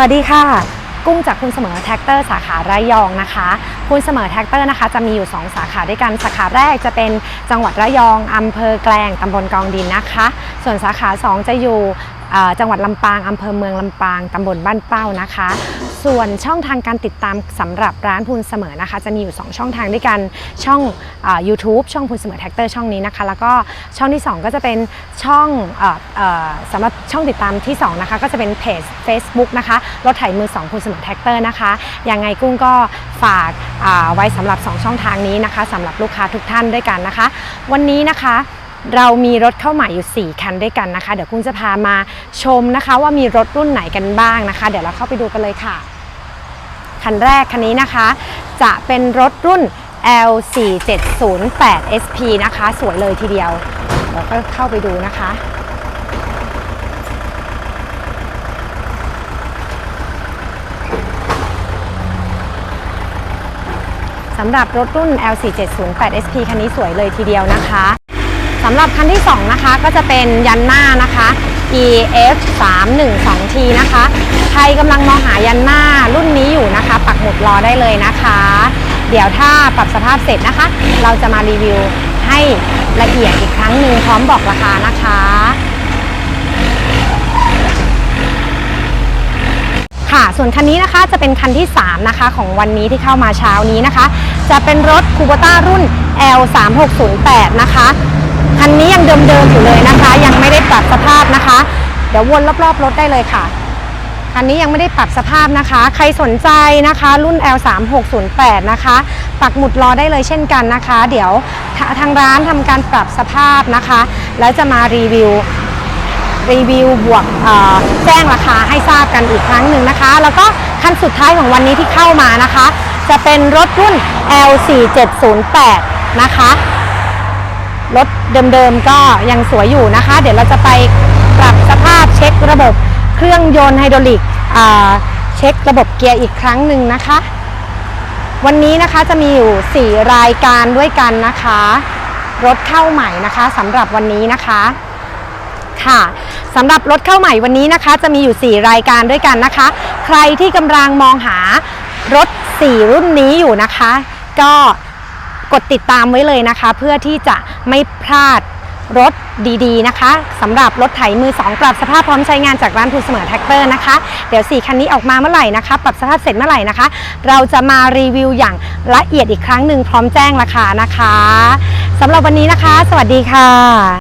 วัสดีค่ะ กุ้งจากคุณเสมอแท็กเตอร์สาขาระยองนะคะ คุณเสมอแท็กเตอร์นะคะจะมีอยู่ 2 สาขาด้วยกัน สาขาแรกจะเป็นจังหวัดระยองอำเภอแกลงตำบลกองดินนะคะ ส่วนสาขา 2 จะอยู่ จังหวัดลำปางอำเภอเมืองลำปางตำบลบ้านเป้านะคะ ส่วนช่องทางการติดตามสำหรับร้านพูนเสมอนะคะ จะมีอยู่ 2 ช่องทางด้วยกันช่องยูทูบช่องพูนเสมอแท็กเตอร์ช่องนี้นะคะ แล้วก็ช่องที่ 2 ก็จะเป็นช่องออสำหรับช่องติดตามที่ 2 นะคะ ก็จะเป็นเพจ Facebook นะคะรถไถมือ2คุณเสมอแท็กเตอร์นะคะยังไงกุ้งก็ฝากไว้สำหรับ 2 ช่องทางนี้นะคะสำหรับลูกค้าทุกท่านด้วยกันนะคะ วันนี้นะคะ เรามีรถเข้าใหม่อยู่ 4 คันด้วยกันนะคะ เดี๋ยวกุ้งจะพามาชมนะคะ ว่ามีรถรุ่นไหนกันบ้างนะคะ เดี๋ยวเราเข้าไปดูกันเลยค่ะ คันแรกคันนี้นะคะ จะเป็นรถรุ่น L4708 SP นะคะ สวยเลยทีเดียวเดี๋ยวก็เข้าไปดูนะคะ สำหรับรถรุ่น L4708 SP คันนี้สวยเลยทีเดียวนะคะ สำหรับคันที่ 2 นะคะ ก็จะเป็นยันหน้านะคะ EF 312T นะคะ ใครกำลังมองหายันหน้ารุ่นนี้อยู่นะคะ ปักหมุดรอได้เลยนะคะ เดี๋ยวถ้าปรับสภาพเสร็จนะคะ เราจะมารีวิวให้ละเอียดอีกครั้งหนึ่งพร้อมบอกราคานะคะค่ะ ส่วนคันนี้นะคะจะเป็นคันที่ 3 นะคะ ของวันนี้ที่เข้ามาเช้านี้นะคะ จะเป็นรถคูโบต้ารุ่น L 3 6 0 8 นะคะ คันนี้ยังเดิมๆอยู่เลยนะคะ ยังไม่ได้ปรับสภาพนะคะ เดี๋ยววนรอบๆรถได้เลยค่ะคันนี้ยังไม่ได้ปรับสภาพนะคะ ใครสนใจนะคะ รุ่น L 3 6 0 8 นะคะ ปักหมุดรอได้เลยเช่นกันนะคะ เดี๋ยวทางร้านทำการปรับสภาพนะคะ แล้วจะมารีวิวรีวิวบวกแจ้งราคาให้ทราบกันอีกครั้งหนึ่งนะคะ แล้วก็คันสุดท้ายของวันนี้ที่เข้ามานะคะ จะเป็นรถรุ่น L4708 นะคะ รถเดิมๆก็ยังสวยอยู่นะคะ เดี๋ยวเราจะไปปรับสภาพเช็คระบบเครื่องยนต์ไฮดรอลิกเช็คระบบเกียร์อีกครั้งหนึ่งนะคะ วันนี้นะคะจะมีอยู่ 4 รายการด้วยกันนะคะ รถเข้าใหม่นะคะสำหรับวันนี้นะคะค่ะสำหรับรถเข้าใหม่วันนี้นะคะ จะมีอยู่ 4 รายการด้วยกันนะคะ ใครที่กำลังมองหารถ 4 รุ่นนี้อยู่นะคะ ก็ กดติดตามไว้เลยนะคะ เพื่อที่จะไม่พลาดรถดีๆนะคะสำหรับรถไถมือ 2 ปรับสภาพพร้อมใช้งานจากร้านทูเสมอแท็กเตอร์นะคะ เดี๋ยว 4 คันนี้ออกมาเมื่อไหร่นะคะ ปรับสภาพเสร็จเมื่อไหร่นะคะ เราจะมารีวิวอย่างละเอียดอีกครั้งหนึ่งพร้อมแจ้งราคานะคะสำหรับวันนี้นะคะ สวัสดีค่ะ